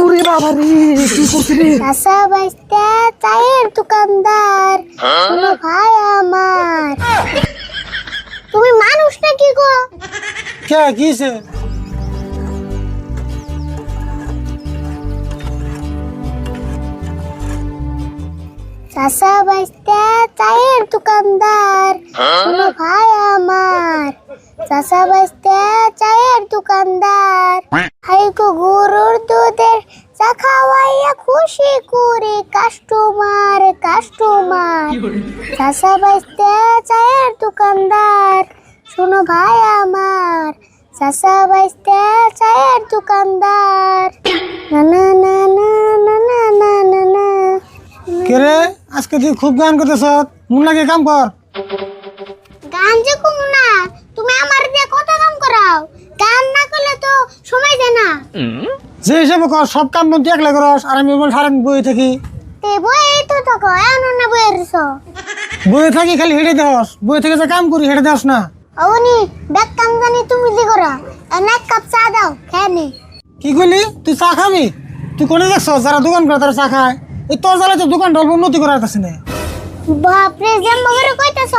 ওরে বাবা রে কি করছিস চাষা বাঁচতে চায়ের দোকানদার। শোনো ভাই আমার। তুমি মানুষ নাকি গো? কে কিছে চাষা বাঁচতে চায়ের দোকানদার। শোনো ভাই আমার। চাষা বাঁচতে চায়ের দোকানদার। হাই গো গরুর দুধের চা খাওয়াইয়া খুশি করে কাস্টমার কাস্টমার। চাষা বাঁচতে চায়ের দোকানদার শোনো ভাই আমার। চাষা বাঁচতে চায়ের দোকানদার। না না না না না না না না না। কে রে? আজকে তুই খুব গান করতেছ। মন লাগে কাম কর। যে হিসাবে কর সব কাম বন্ধু একলা করস আর আমি বল সারাদিন বই থাকি। তে বই তো তো এমন না বই এরছো বই থাকি খালি হেঁটে দেওস বই থেকে যে কাম করি হেঁটে দেওস না। অবনি ব্যাগ কাম জানি তুমি দি করো এনে এক কাপ চা দাও খেয়ে কি করলি তুই চা খাবি? তুই কোনে দেখছ যারা দোকান করে তারা চা খায়। এই তোর জ্বালায় তো দোকান অল্প উন্নতি করার কাছে না। বাপরে যেমন করে কইতেছ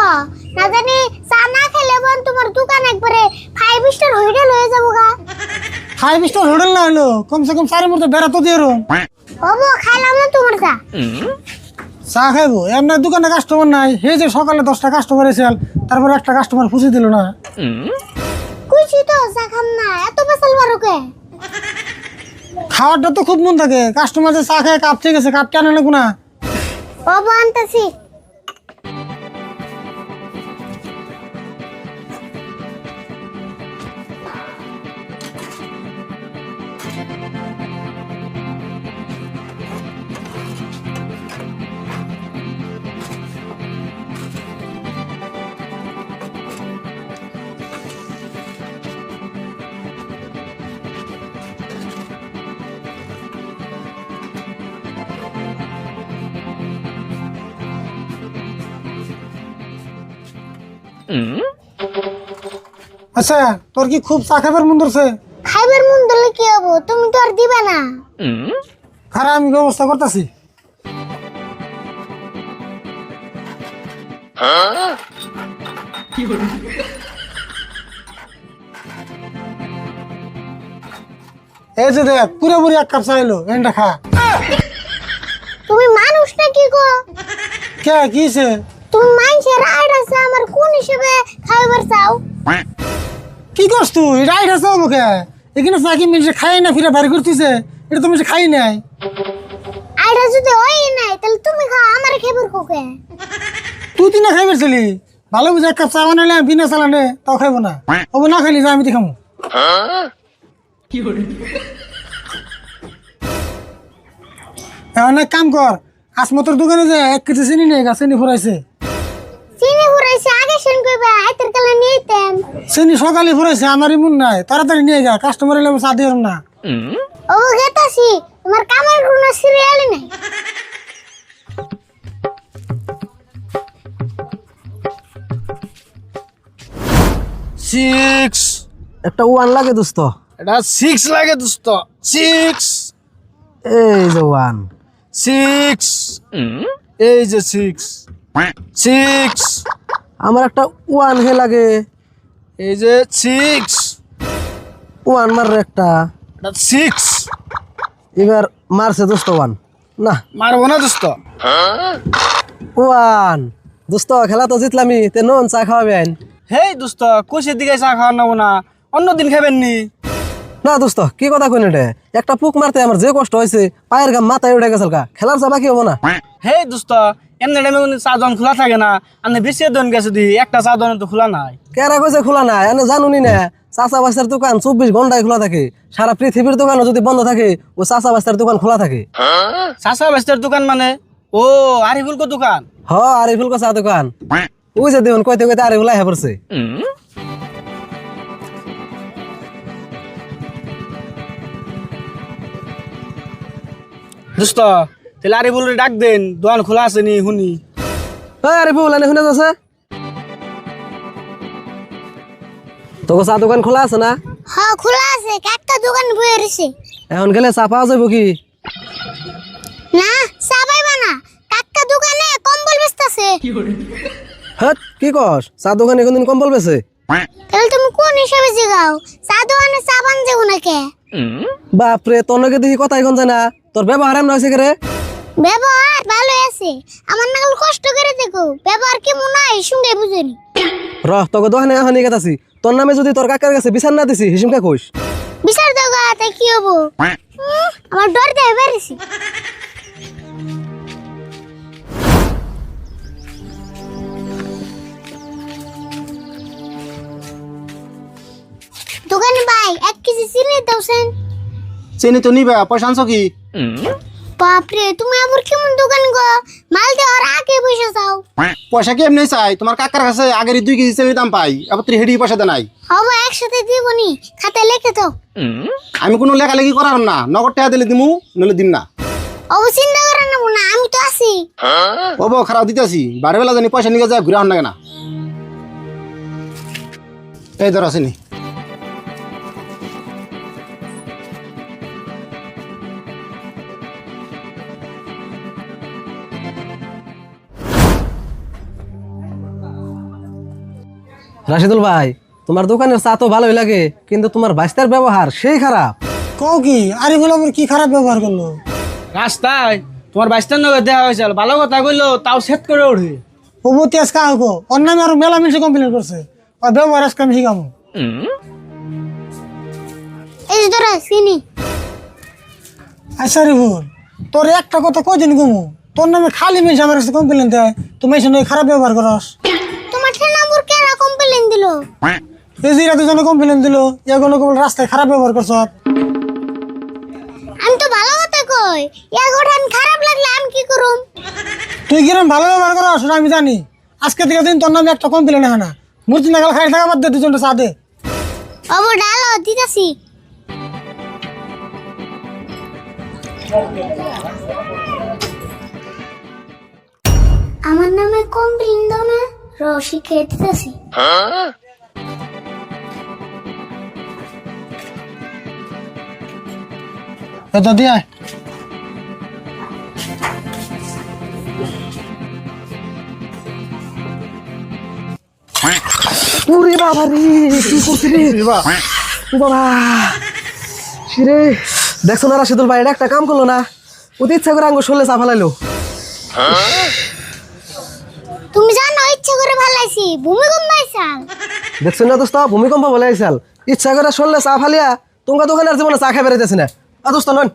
না জানি চা না খেলে বোন তোমার দোকান একবারে ফাইভ স্টার হোটেল হয়ে যাব গা। ফাইভ স্টার হোটেল না হলো। কমসে কম চারি মতো বেড়া তো দিয়ে রুম। ওবো খাইলাম না তোমার চা চা খাইবো। এমনি দোকানে কাস্টমার নাই। হে যে সকালে দশটা কাস্টমার এসেল তারপর একটা কাস্টমার পুষে দিল না। কুচি তো চা খাম না। এত বেসাল বারোকে। খাওয়ারটা তো খুব মন থাকে। কাস্টমার যে চা খায় কাপ ঠিক আছে কাপ কেন না কোনা? ওবো আনতেছি। আচ্ছা তোর কি খুব চা খাবার মন ধরছে? খাইবার মন দিলে কি হব? তুমি তো আর দিবে না। খারাপ আমি ব্যবস্থা করতেছি। এই যে দেখ পুরোপুরি এক কাপ চা এলো এনটা খা। তুমি মানুষ নাকি গো? কে কিছে তুমি মানুষের আইড আছে আমার কোন হিসেবে খাইবার চাও? কি করছ তুই? রাইট আছে মুখে এখানে চা কি মিলছে? খাই না ফিরে বাড়ি করতেছে। এটা তুমি খাই নাই। আইডা যদি হয় নাই তাহলে তুমি খাও আমার খাইবার কোকে তুই তিনা খাইবার ছিলি? ভালো বুঝে এক কাপ চা বানালে বিনা চালানে তাও খাইবো না। ও না খাইলি যা আমি দেখামু এক কাম কর। আসমতর দোকানে যে এক কেজি চিনি নেই গা চিনি ফুরাইছে। চিনি সকালে ফুরাইছে আমার ইমুন নাই। তাড়াতাড়ি নিয়ে গা কাস্টমার এলে চা দিয়ে না। ও গেতাছি তোমার কামের কোনো সিরিয়ালই নাই। সিক্স একটা ওয়ান লাগে দোস্ত। এটা সিক্স লাগে দোস্ত। সিক্স এই যে ওয়ান সিক্স এই যে সিক্স সিক্স আমার একটা ওয়ান হে লাগে। এই যে সিক্স ওয়ান মাররে একটা। এটা সিক্স এবার মারছে দোস্ত ওয়ান না। মারবো না দোস্ত ওয়ান দোস্ত খেলা তো জিতলামি তে নন চা খাওয়াবে আইন। হেই দোস্ত কোষের দিকে চা খাওয়ার নেব না। অন্য দিন খাবেন নি না দোস্ত কি কথা কইন রে একটা পুক মারতে আমার যে কষ্ট হয়েছে পায়ের গাম মাথায় উঠে গেছে খেলার চা বাকি হব না? হেই দোস্ত এমনি টাইমে কোনো চা দোকান খোলা থাকে না। আপনি বেশি দোকান গেছে দি একটা চা তো খোলা নাই। কেরা কইছে খোলা নাই? এনে জানুনি না চাচা বাস্তার দোকান চব্বিশ ঘন্টায় খোলা থাকে। সারা পৃথিবীর দোকানও যদি বন্ধ থাকে ও চাচা বাস্তার দোকান খোলা থাকে। চাষা বেস্তের দোকান মানে? ও আরিফুল কো দোকান? হ আরিফুল চা দোকান। ওই যে দেখুন কইতে কইতে আরিফুল আহে পড়ছে। দোস্ত তাহলে আরিফুল ডাক দেন দোকান খোলা আছে নি শুনি। আরিফুল এনে শুনে যাচ্ছে? তোকে চা দোকান খোলা আছে না? হ্যাঁ খোলা আছে একটা দোকান বয়ে রয়েছে। এখন গেলে চা পাওয়া যাব কি? না চা পাইবা না। কাকা দোকানে কম্বল বেচতাছে। হ্যাঁ কি কস? চা দোকানে কোনদিন কম্বল বেছে তাহলে তুমি কোন হিসাবে জিগাও? চা দোকানে চা বান যাব না কে বাপরে তোর নাকি দেখি কথা এখন যায় না তোর ব্যবহার এমন হয়েছে রে? ব্যবহার ভালো আছে। আমার নাগাল কষ্ট করে দেখো ব্যবহার কেমন নাই সঙ্গে বুঝেনি। রহ তোকে দোকানে এখন নিয়ে গেছি তোর নামে যদি তোর কাকার কাছে বিচার না দিছি হিসুমকে কইস? বিচার দেওয়া তাই কি হব? আমার ডর দেয় বেড়েছি। দোকানে ভাই এক কেজি চিনি দাওছেন চিনি তো নিবা পয়সা আনছো কি? বাপরে তুমি আবার কেমন দোকান গো? মাল দেওয়ার আগে পয়সা চাও পয়সা কি এমনি চাই? তোমার কাকার কাছে আগের দুই কেজি চিনি দাম পাই আবার তুই হেডি পয়সা দেয় নাই। হব একসাথে দিবনি খাতায় লিখে তো আমি কোনো লেখালেখি করার না নগদ টাকা দিলে দিমু নইলে দিম না। অবো চিন্তা করে নেব না আমি তো আছি। বউ খারাপ দিতেছি। বাড়ি বেলা জানি পয়সা নিয়ে যায় ঘুরে আন না। এই ধর আসেনি রাশিদুল ভাই তোমার দোকানের চা তো ভালোই লাগে কিন্তু তোমার বাইস্তার ব্যবহার সেই খারাপ। কও কি? আরে বলে আমার কি খারাপ ব্যবহার করল? রাস্তায় তোমার বাইশটার নগর দেখা হয়েছিল ভালো কথা কইলো তাও সেট করে ওঠে ও মতি আজকে আহকো ওর নামে আরও মেলা মিলছে কমপ্লেন করছে। ওর ব্যবহার আজকে আমি শিখামো এই যে ধরো চিনি। আচ্ছা রে ভুল তোর একটা কথা কদিন গমু তোর নামে খালি মেয়ে আমার কাছে কমপ্লেন দেয়। তুমি এসে নয় খারাপ ব্যবহার করস। দিল? এই যে এরা দুজনে কমপ্লেন দিল এগুলো কেবল রাস্তায় খারাপ ব্যবহার করছ আমি তো ভালো কথা কই খারাপ লাগলে আমি কি করুম? তুই কিরম ভালো ব্যবহার সেটা আমি জানি। আজকে থেকে দিন তোর নামে একটা কমপ্লেন হয় না। মূর্তি নাগাল খাই থাকা বাদ দে দুজনটা দে। অবো ডালো দিতাছি আমার নামে কমপ্লেন দাও না। রসি খেয়ে দিতাছি ওরে বাবা রে কি করছিস ও বাবা। রে দেখছ না রাশিদুল ভাই একটা কাম করল না? ওতে ইচ্ছা করে আঙ্গুর শরীরে চা ফেলাইলো। তুমি জানো করে ভালাইছি ভূমিকম্প আইসাল। দেখছ না দোস্ত ভূমিকম্প বলে ইচ্ছা করে শুনলে চা ফালিয়া তোমার দোকানের জীবনে চা খাই বেড়াইতেছে না। আ দোস্ত নন।